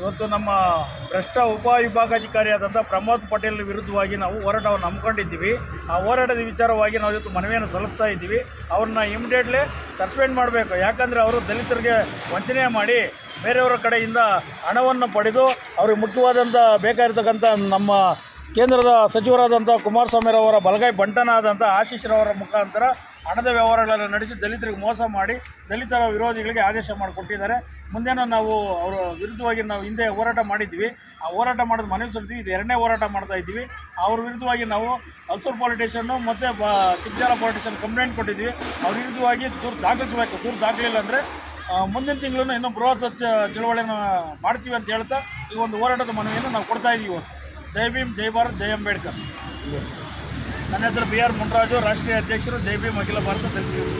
ಇವತ್ತು ನಮ್ಮ ಭ್ರಷ್ಟ ಉಪವಿಭಾಗಾಧಿಕಾರಿಯಾದಂಥ ಪ್ರಮೋದ್ ಪಟೇಲ್ ವಿರುದ್ಧವಾಗಿ ನಾವು ಹೋರಾಟವನ್ನು ಹಮ್ಮಿಕೊಂಡಿದ್ದೀವಿ. ಆ ಹೋರಾಟದ ವಿಚಾರವಾಗಿ ನಾವು ಇವತ್ತು ಮನವಿಯನ್ನು ಸಲ್ಲಿಸ್ತಾ ಇದ್ದೀವಿ. ಅವ್ರನ್ನ ಇಮಿಡಿಯೇಟ್ಲಿ ಸಸ್ಪೆಂಡ್ ಮಾಡಬೇಕು. ಯಾಕಂದರೆ ಅವರು ದಲಿತರಿಗೆ ವಂಚನೆ ಮಾಡಿ ಬೇರೆಯವರ ಕಡೆಯಿಂದ ಹಣವನ್ನು ಪಡೆದು ಅವ್ರಿಗೆ ಮುಖ್ಯವಾದಂಥ ಬೇಕಾಗಿರ್ತಕ್ಕಂಥ ನಮ್ಮ ಕೇಂದ್ರದ ಸಚಿವರಾದಂಥ ಕುಮಾರಸ್ವಾಮಿರವರ ಬಲಗೈ ಬಂಟನಾದಂಥ ಆಶೀಶ್ರವರ ಮುಖಾಂತರ ಹಣದ ವ್ಯವಹಾರಗಳನ್ನು ನಡೆಸಿ ದಲಿತರಿಗೆ ಮೋಸ ಮಾಡಿ ದಲಿತರ ವಿರೋಧಿಗಳಿಗೆ ಆದೇಶ ಮಾಡಿಕೊಟ್ಟಿದ್ದಾರೆ. ಮುಂದೇನೂ ನಾವು ಅವರ ವಿರುದ್ಧವಾಗಿ ನಾವು ಹಿಂದೆ ಹೋರಾಟ ಮಾಡಿದ್ವಿ. ಆ ಹೋರಾಟ ಮಾಡೋದು ಮನವಿ ಸಲ್ಲಿಸಿ ಇದು ಎರಡನೇ ಹೋರಾಟ ಮಾಡ್ತಾ ಇದ್ದೀವಿ. ಅವ್ರ ವಿರುದ್ಧವಾಗಿ ನಾವು ಹಲ್ಸೂರು ಪಾಲಿಟೇಷನ್ನು ಮತ್ತು ಬ ಚಿಕ್ಕಜಾಲ ಪಾಲಿಟೇಷನ್ ಕಂಪ್ಲೇಂಟ್ ಕೊಟ್ಟಿದ್ವಿ. ಅವ್ರ ವಿರುದ್ಧವಾಗಿ ದೂರು ದಾಖಲಿಸಬೇಕು. ದೂರು ದಾಖಲಿಲ್ಲ ಅಂದರೆ ಮುಂದಿನ ತಿಂಗಳನ್ನು ಇನ್ನೂ ಬೃಹತ್ ಚಳವಳಿಯನ್ನು ಮಾಡ್ತೀವಿ ಅಂತ ಹೇಳ್ತಾ ಈ ಒಂದು ಹೋರಾಟದ ಮನವಿಯನ್ನು ನಾವು ಕೊಡ್ತಾ ಇದ್ದೀವಿ ಇವತ್ತು. జై భీమ్ జై భారత్ జై అంబేద్కర్. నా బిఆర్ మున్రాజు రాష్ట్రీయ అధ్యక్షుడు జై భీమ్ అఖిల భారత తెలుగుదేశం.